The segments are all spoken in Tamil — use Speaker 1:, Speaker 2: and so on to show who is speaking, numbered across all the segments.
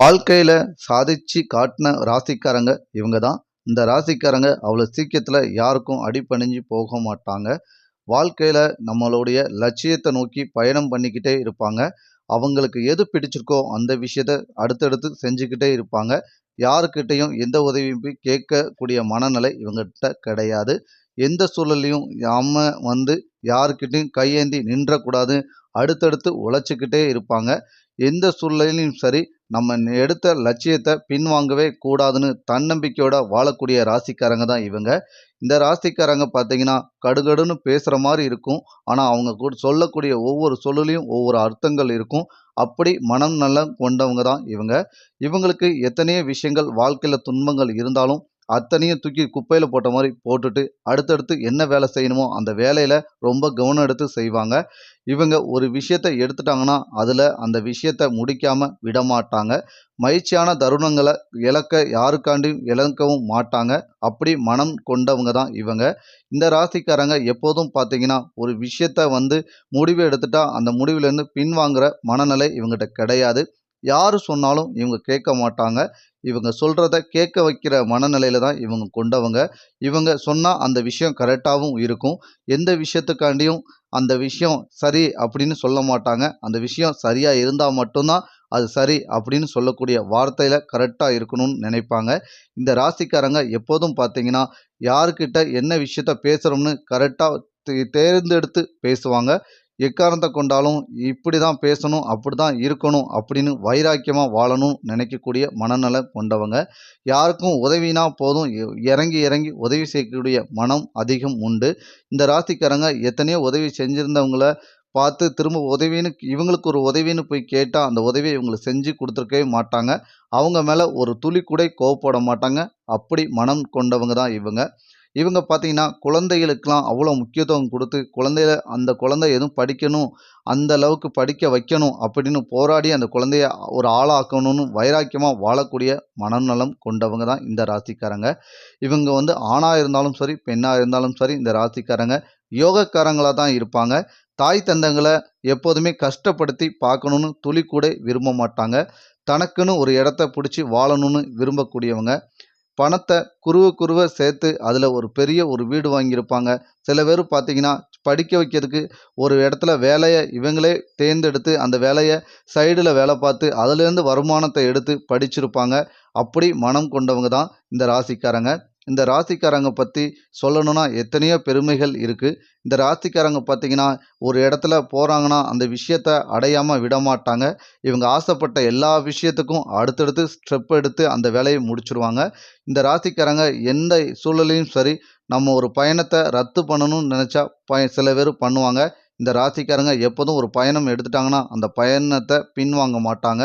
Speaker 1: வாழ்க்கையில் சாதிச்சு காட்டின ராசிக்காரங்க இவங்க தான். இந்த ராசிக்காரங்க அவ்வளோ சீக்கிரத்தில் யாருக்கும் அடிபணிஞ்சு போக மாட்டாங்க. வாழ்க்கையில் நம்மளுடைய லட்சியத்தை நோக்கி பயணம் பண்ணிக்கிட்டே இருப்பாங்க. அவங்களுக்கு எது பிடிச்சிருக்கோ அந்த விஷயத்த அடுத்தடுத்து செஞ்சுக்கிட்டே இருப்பாங்க. யாருக்கிட்டேயும் எந்த உதவியும் போய் கேட்கக்கூடிய மனநிலை இவங்ககிட்ட கிடையாது. எந்த சூழல்லையும் நம்ம வந்து யாருக்கிட்டையும் கையேந்தி நின்றக்கூடாது. அடுத்தடுத்து உழைச்சிக்கிட்டே இருப்பாங்க. எந்த சூழ்நிலையிலும் சரி, நம்ம எடுத்த லட்சியத்தை பின்வாங்கவே கூடாதுன்னு தன்னம்பிக்கையோட வாழக்கூடிய ராசிக்காரங்க தான் இவங்க. இந்த ராசிக்காரங்க பார்த்தீங்கன்னா, கடுகடுன்னு பேசுகிற மாதிரி இருக்கும். ஆனால் அவங்க கூட சொல்லக்கூடிய ஒவ்வொரு சொல்லுலையும் ஒவ்வொரு அர்த்தங்கள் இருக்கும். அப்படி மனம் நலம் கொண்டவங்க தான் இவங்க. இவங்களுக்கு எத்தனையோ விஷயங்கள் வாழ்க்கையில் துன்பங்கள் இருந்தாலும், அத்தனையும் தூக்கி குப்பையில் போட்ட மாதிரி போட்டுட்டு, அடுத்தடுத்து என்ன வேலை செய்யணுமோ அந்த வேலையில் ரொம்ப கவனம் எடுத்து செய்வாங்க. இவங்க ஒரு விஷயத்த எடுத்துட்டாங்கன்னா, அதில் அந்த விஷயத்தை முடிக்காமல் விடமாட்டாங்க. மகிழ்ச்சியான தருணங்களை இழக்க யாருக்காண்டியும் இழக்கவும் மாட்டாங்க. அப்படி மனம் கொண்டவங்க தான் இவங்க. இந்த ராசிக்காரங்க எப்போதும் பார்த்தீங்கன்னா, ஒரு விஷயத்த வந்து முடிவு எடுத்துட்டா, அந்த முடிவுலேருந்து பின்வாங்குற மனநிலை இவங்ககிட்ட கிடையாது. யார் சொன்னாலும் இவங்க கேட்க மாட்டாங்க. இவங்க சொல்கிறத கேட்க வைக்கிற மனநிலையில் தான் இவங்க கொண்டவங்க. இவங்க சொன்னால் அந்த விஷயம் கரெக்டாகவும் இருக்கும். எந்த விஷயத்துக்காண்டியும் அந்த விஷயம் சரி அப்படின்னு சொல்ல மாட்டாங்க. அந்த விஷயம் சரியாக இருந்தால் மட்டும்தான் அது சரி அப்படின்னு சொல்லக்கூடிய வார்த்தையில் கரெக்டாக இருக்கணும்னு நினைப்பாங்க. இந்த ராசிக்காரங்க எப்போதும் பார்த்தீங்கன்னா, யாருக்கிட்ட என்ன விஷயத்த பேசுகிறோம்னு கரெக்டாக தே தேர்ந்தெடுத்து பேசுவாங்க. எக்காரணத்தை கொண்டாலும் இப்படி தான் பேசணும், அப்படிதான் இருக்கணும் அப்படின்னு வைராக்கியமாக வாழணும்னு நினைக்கக்கூடிய மனநலம் கொண்டவங்க. யாருக்கும் உதவினா போதும் எ இறங்கி இறங்கி உதவி செய்யக்கூடிய மனம் அதிகம் உண்டு. இந்த ராசிக்காரங்க எத்தனையோ உதவி செஞ்சுருந்தவங்கள பார்த்து திரும்ப உதவின்னு இவங்களுக்கு ஒரு உதவின்னு போய் கேட்டால் அந்த உதவியை இவங்களுக்கு செஞ்சு கொடுத்துருக்கவே மாட்டாங்க. அவங்க மேலே ஒரு துளி கூட கோவப்பட மாட்டாங்க. அப்படி மனம் கொண்டவங்க தான் இவங்க. இவங்க பார்த்தீங்கன்னா, குழந்தைகளுக்கெலாம் அவ்வளோ முக்கியத்துவம் கொடுத்து குழந்தைய அந்த குழந்தை எதுவும் படிக்கணும், அந்த அளவுக்கு படிக்க வைக்கணும் அப்படின்னு போராடி அந்த குழந்தைய ஒரு ஆளாக்கணும்னு வைராக்கியமாக வாழக்கூடிய மனநலம் கொண்டவங்க தான் இந்த ராசிக்காரங்க. இவங்க வந்து ஆணாக இருந்தாலும் சரி, பெண்ணாக இருந்தாலும் சரி இந்த ராசிக்காரங்க யோகக்காரங்களாக தான் இருப்பாங்க. தாய் தந்தங்களை எப்போதுமே கஷ்டப்படுத்தி பார்க்கணுன்னு துளி கூட விரும்ப மாட்டாங்க. தனக்குன்னு ஒரு இடத்த பிடிச்சி வாழணும்னு விரும்பக்கூடியவங்க. பணத்தை குருவ குறுவ சேர்த்து அதில் ஒரு பெரிய ஒரு வீடு வாங்கியிருப்பாங்க. சில பேர் பார்த்தீங்கன்னா, படிக்க வைக்கிறதுக்கு ஒரு இடத்துல வேலையை இவங்களே தேர்ந்தெடுத்து அந்த வேலையை சைடில் வேலை பார்த்து, அதுலேருந்து வருமானத்தை எடுத்து படிச்சிருப்பாங்க. அப்படி மனம் கொண்டவங்க தான் இந்த ராசிக்காரங்க. இந்த ராசிக்காரங்க பற்றி சொல்லணும்னா எத்தனையோ பெருமைகள் இருக்குது இந்த ராசிக்காரங்க பார்த்தீங்கன்னா, ஒரு இடத்துல போகிறாங்கன்னா அந்த விஷயத்த அடையாமல் விடமாட்டாங்க. இவங்க ஆசைப்பட்ட எல்லா விஷயத்துக்கும் அடுத்தடுத்து ஸ்டெப் எடுத்து அந்த வேலையை முடிச்சுருவாங்க. இந்த ராசிக்காரங்க எந்த சூழலையும் சரி, நம்ம ஒரு பயணத்தை ரத்து பண்ணணும்னு நினச்சா பய சில பேர் பண்ணுவாங்க. இந்த ராசிக்காரங்க எப்போதும் ஒரு பயணம் எடுத்துட்டாங்கன்னா, அந்த பயணத்தை பின்வாங்க மாட்டாங்க.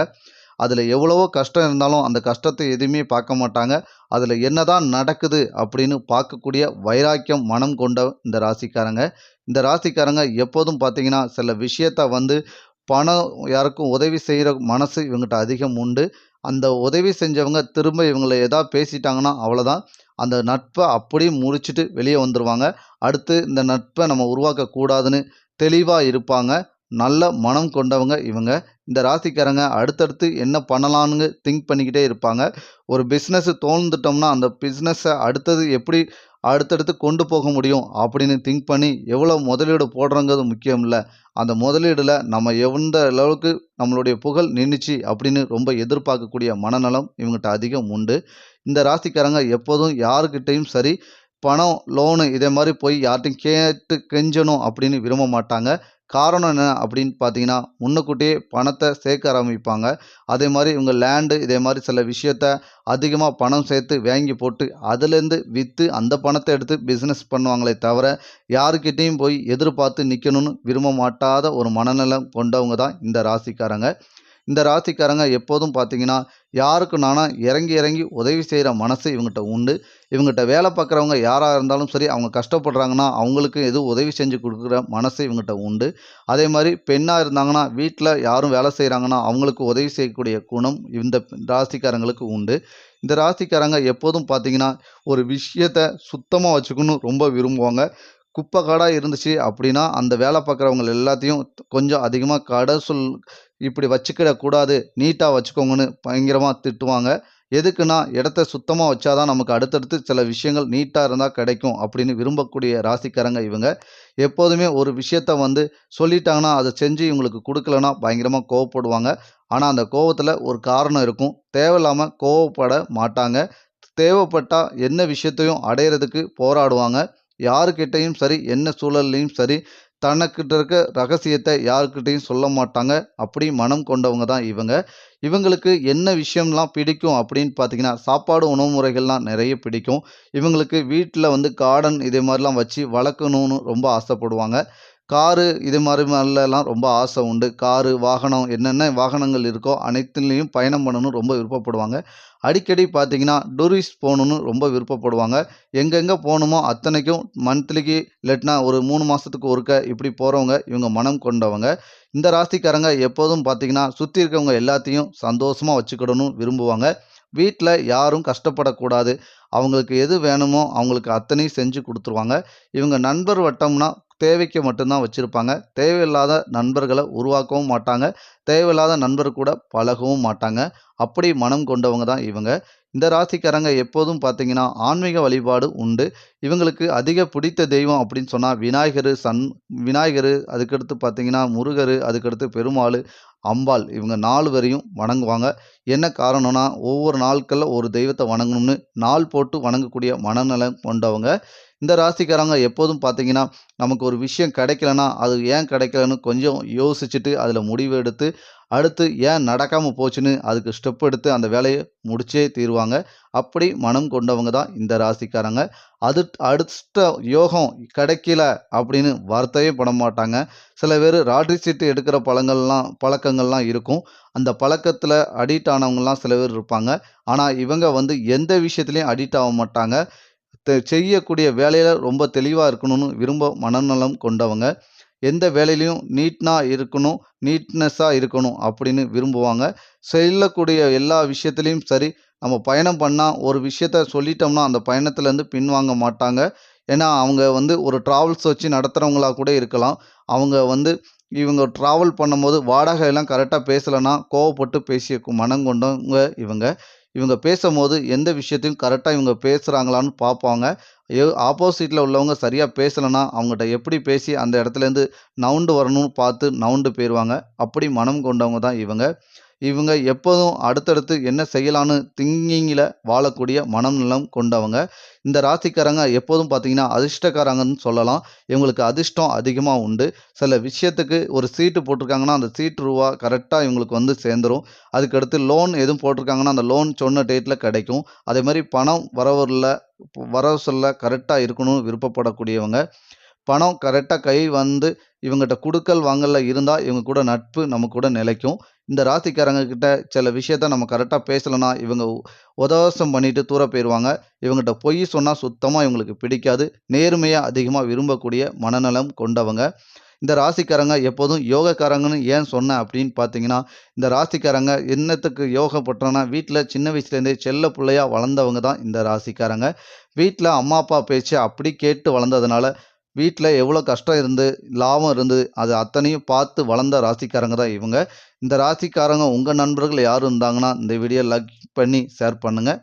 Speaker 1: அதில் எவ்வளவோ கஷ்டம் இருந்தாலும், அந்த கஷ்டத்தை எதுவுமே பார்க்க மாட்டாங்க. அதில் என்னதான் நடக்குது அப்படின்னு பார்க்கக்கூடிய வைராக்கியம் மனம் கொண்ட இந்த ராசிக்காரங்க. இந்த ராசிக்காரங்க எப்போதும் பார்த்தீங்கன்னா, சில விஷயத்த வந்து பணம் யாருக்கும் உதவி செய்கிற மனசு இவங்ககிட்ட அதிகம் உண்டு. அந்த உதவி செஞ்சவங்க திரும்ப இவங்கள ஏதா பேசிட்டாங்கன்னா அவ்வளோதான். அந்த நட்பை அப்படியே முடிச்சுட்டு வெளியே வந்துடுவாங்க அடுத்து இந்த நட்பை நம்ம உருவாக்கக்கூடாதுன்னு தெளிவாக இருப்பாங்க. நல்ல மனம் கொண்டவங்க இவங்க. இந்த ராசிக்காரங்க அடுத்தடுத்து என்ன பண்ணலான்னு திங்க் பண்ணிக்கிட்டே இருப்பாங்க. ஒரு பிசினஸ் தோழ்ந்துட்டோம்னா அந்த பிஸ்னஸை அடுத்தது எப்படி அடுத்தடுத்து கொண்டு போக முடியும் அப்படின்னு திங்க் பண்ணி எவ்வளோ முதலீடு போடுறங்கிறது முக்கியம் இல்லை அந்த முதலீடில் நம்ம எந்த அளவுக்கு நம்மளுடைய புகழ் நின்றுச்சு அப்படின்னு ரொம்ப எதிர்பார்க்கக்கூடிய மனநலம் இவங்ககிட்ட அதிகம் உண்டு. இந்த ராசிக்காரங்க எப்போதும் யாருக்கிட்டேயும் சரி, பணம், லோனு இதே மாதிரி போய் யார்கிட்டையும் கேட்டு கெஞ்சணும் அப்படின்னு விரும்ப மாட்டாங்க. காரணம் என்ன அப்படின்னு பார்த்தீங்கன்னா, முன்னுக்கூட்டியே பணத்தை சேர்க்க ஆரம்பிப்பாங்க. அதே மாதிரி இவங்க லேண்டு இதே மாதிரி சில விஷயத்த அதிகமாக பணம் சேர்த்து வாங்கி போட்டு, அதுலேருந்து விற்று அந்த பணத்தை எடுத்து பிஸ்னஸ் பண்ணுவாங்களே தவிர, யாருக்கிட்டேயும் போய் எதிர்பார்த்து நிற்கணும்னு விரும்ப மாட்டாத ஒரு மனநலம் கொண்டவங்க தான் இந்த ராசிக்காரங்க. இந்த ராசிக்காரங்க எப்போதும் பார்த்தீங்கன்னா, யாருக்குனானா இறங்கி இறங்கி உதவி செய்கிற மனசு இவங்ககிட்ட உண்டு. இவங்ககிட்ட வேலை பார்க்குறவங்க யாராக இருந்தாலும் சரி, அவங்க கஷ்டப்படுறாங்கன்னா, அவங்களுக்கு எதுவும் உதவி செஞ்சு கொடுக்குற மனசு இவங்ககிட்ட உண்டு. அதே மாதிரி பெண்ணாக இருந்தாங்கன்னா, வீட்டில் யாரும் வேலை செய்கிறாங்கன்னா அவங்களுக்கு உதவி செய்யக்கூடிய குணம் இந்த ராசிக்காரங்களுக்கு உண்டு. இந்த ராசிக்காரங்க எப்போதும் பார்த்தீங்கன்னா, ஒரு விஷயத்த சுத்தமாக வச்சுக்கணும்னு ரொம்ப விரும்புவாங்க. குப்பை காடாக இருந்துச்சு அப்படின்னா, அந்த வேலை பார்க்குறவங்க எல்லாத்தையும் கொஞ்சம் அதிகமாக கடை சொல் இப்படி வச்சுக்கிடக்கூடாது நீட்டாக வச்சுக்கோங்கன்னு பயங்கரமாக திட்டுவாங்க. எதுக்குன்னா இடத்த சுத்தமாக வச்சாதான் நமக்கு அடுத்தடுத்து சில விஷயங்கள் நீட்டாக இருந்தால் கிடைக்கும் அப்படின்னு விரும்பக்கூடிய ராசிக்காரங்க இவங்க. எப்போதுமே ஒரு விஷயத்த வந்து சொல்லிட்டாங்கன்னா அதை செஞ்சு இவங்களுக்கு கொடுக்கலன்னா பயங்கரமாக கோவப்படுவாங்க. ஆனால் அந்த கோவத்தில் ஒரு காரணம் இருக்கும். தேவையில்லாமல் கோவப்பட மாட்டாங்க. தேவைப்பட்டால் என்ன விஷயத்தையும் அடையிறதுக்கு போராடுவாங்க. யாருக்கிட்டையும் சரி என்ன சூழல்லையும் சரி தனக்கிட்ட இருக்க ரகசியத்தை யாருக்கிட்டையும் சொல்ல மாட்டாங்க. அப்படி மனம் கொண்டவங்க தான் இவங்க. இவங்களுக்கு என்ன விஷயம்லாம் பிடிக்கும் அப்படின்னு பார்த்தீங்கன்னா சாப்பாடு உணவு முறைகள்லாம் நிறைய பிடிக்கும். இவங்களுக்கு வீட்டில் வந்து கார்டன் இதே மாதிரிலாம் வச்சு வளர்க்கணும்னு ரொம்ப ஆசைப்படுவாங்க. காரு இது மாதிரி மாதிரிலாம் ரொம்ப ஆசை உண்டு. காரு வாகனம் என்னென்ன வாகனங்கள் இருக்கோ அனைத்துலேயும் பயணம் பண்ணணும்னு ரொம்ப விருப்பப்படுவாங்க. அடிக்கடி பார்த்தீங்கன்னா டூரிஸ்ட் போகணுன்னு ரொம்ப விருப்பப்படுவாங்க. எங்கெங்கே போகணுமோ அத்தனைக்கும் மந்த்லிக்கு இல்லாட்டினா ஒரு மூணு மாதத்துக்கு ஒருக்க இப்படி போகிறவங்க இவங்க மனம் கொண்டவங்க. இந்த ராசிக்காரங்க எப்போதும் பார்த்தீங்கன்னா சுற்றி இருக்கவங்க எல்லாத்தையும் சந்தோஷமாக வச்சுக்கிடணும் விரும்புவாங்க. வீட்டில் யாரும் கஷ்டப்படக்கூடாது. அவங்களுக்கு எது வேணுமோ அவங்களுக்கு அத்தனையும் செஞ்சு கொடுத்துருவாங்க. இவங்க நண்பர் வட்டம்னா தேவைக்கு மட்டும்தான் வச்சுருப்பாங்க. தேவையில்லாத நண்பர்களை உருவாக்கவும் மாட்டாங்க. தேவையில்லாத நண்பர் கூட பழகவும் மாட்டாங்க. அப்படி மனம் கொண்டவங்க தான் இவங்க. இந்த ராசிக்காரங்க எப்போதும் பார்த்தீங்கன்னா ஆன்மீக வழிபாடு உண்டு. இவங்களுக்கு அதிக பிடித்த தெய்வம் அப்படின்னு சொன்னால் விநாயகர் சன் விநாயகர் அதுக்கடுத்து பார்த்தீங்கன்னா முருகர் அதுக்கடுத்து பெருமாள் அம்பாள். இவங்க நாலு வரையும் வணங்குவாங்க. என்ன காரணம்னா ஒவ்வொரு நாட்களில் ஒரு தெய்வத்தை வணங்கணும்னு நாள் போட்டு வணங்கக்கூடிய மனநலம் கொண்டவங்க. இந்த ராசிக்காரங்க எப்போதும் பார்த்தீங்கன்னா நமக்கு ஒரு விஷயம் கிடைக்கலனா அது ஏன் கிடைக்கலன்னு கொஞ்சம் யோசிச்சுட்டு அதில் முடிவு எடுத்து அடுத்து ஏன் நடக்காமல் போச்சுன்னு அதுக்கு ஸ்டெப் எடுத்து அந்த வேலையை முடிச்சே தீருவாங்க. அப்படி மனம் கொண்டவங்க தான் இந்த ராசிக்காரங்க. அது அடுத்த யோகம் கிடைக்கல அப்படின்னு வார்த்தையே பட மாட்டாங்க. சில பேர் ராட்ரி சீட்டு எடுக்கிற பழங்கள்லாம் பழக்கங்கள்லாம் இருக்கும். அந்த பழக்கத்தில் அடிக்ட் ஆனவங்கலாம் சில பேர் இருப்பாங்க. ஆனால் இவங்க வந்து எந்த விஷயத்துலையும் அடிக்ட் ஆக மாட்டாங்க. செய்யக்கூடிய வேலையில் ரொம்ப தெளிவாக இருக்கணும்னு விரும்ப மனநலம் கொண்டவங்க. எந்த வேலையிலையும் நீட்னாக இருக்கணும் நீட்னஸாக இருக்கணும் அப்படின்னு விரும்புவாங்க. செல்லக்கூடிய எல்லா விஷயத்துலையும் சரி நம்ம பயணம் பண்ணால் ஒரு விஷயத்த சொல்லிட்டோம்னா அந்த பயணத்துலேருந்து பின்வாங்க மாட்டாங்க. ஏன்னா அவங்க வந்து ஒரு ட்ராவல்ஸ் வச்சு நடத்துகிறவங்களா கூட இருக்கலாம். அவங்க வந்து இவங்க ட்ராவல் பண்ணும்போது வாடகை எல்லாம் கரெக்டாக பேசலைன்னா கோவப்பட்டு பேசிய மனம் கொண்டவங்க இவங்க. இவங்க பேசும்போது எந்த விஷயத்தையும் கரெக்டாக இவங்க பேசுகிறாங்களான்னு பார்ப்பாங்க. ஆப்போசிட்டில் உள்ளவங்க சரியாக பேசலைன்னா அவங்ககிட்ட எப்படி பேசி அந்த இடத்துலேருந்து நவுண்டு வரணும்னு பார்த்து நவுண்டு போயிடுவாங்க அப்படி மனம் கொண்டவங்க தான் இவங்க. இவங்க எப்போதும் அடுத்தடுத்து என்ன செய்யலான்னு திங்கிங்கில் வாழக்கூடிய மனநலம் கொண்டவங்க. இந்த ராசிக்காரங்க எப்போதும் பார்த்தீங்கன்னா அதிர்ஷ்டக்காரங்கன்னு சொல்லலாம். இவங்களுக்கு அதிர்ஷ்டம் அதிகமாக உண்டு. சில விஷயத்துக்கு ஒரு சீட்டு போட்டிருக்காங்கன்னா அந்த சீட்டு ரூபா கரெக்டாக இவங்களுக்கு வந்து சேர்ந்துரும். அதுக்கடுத்து லோன் எதுவும் போட்டிருக்காங்கன்னா அந்த லோன் சொன்ன டேட்டில் கிடைக்கும். அதே மாதிரி பணம் வரவரில் வர சொல்ல கரெக்டாக இருக்கணும்னு விருப்பப்படக்கூடியவங்க. பணம் கரெக்டாக கை வந்து இவங்ககிட்ட கொடுக்கல் வாங்கல இருந்தால் இவங்க கூட நட்பு நம்ம கூட நிலைக்கும். இந்த ராசிக்காரங்க கிட்ட சில விஷயத்த நம்ம கரெக்டாக பேசலைன்னா இவங்க உதவசம் பண்ணிட்டு தூர போயிடுவாங்க இவங்ககிட்ட பொய் சொன்னால் சுத்தமாக இவங்களுக்கு பிடிக்காது. நேர்மையாக அதிகமாக விரும்பக்கூடிய மனநலம் கொண்டவங்க. இந்த ராசிக்காரங்க எப்போதும் யோகக்காரங்கன்னு ஏன் சொன்னேன் அப்படின்னு பார்த்தீங்கன்னா இந்த ராசிக்காரங்க என்னத்துக்கு யோகப்பட்டோன்னா வீட்டில் சின்ன வயசுலேருந்தே செல்ல பிள்ளையாக வளர்ந்தவங்க தான் இந்த ராசிக்காரங்க. வீட்டில் அம்மா அப்பா பேச்சு அப்படி கேட்டு வளர்ந்ததுனால வீட்டில் எவ்வளோ கஷ்டம் இருந்து லாபம் இருந்து அது அத்தனையும் பார்த்து வளர்ந்த ராசிக்காரங்க தான் இவங்க. இந்த ராசிக்காரங்க உங்கள் நண்பர்கள் யாரும் இருந்தாங்கன்னா இந்த வீடியோ லைக் பண்ணி ஷேர் பண்ணுங்கள்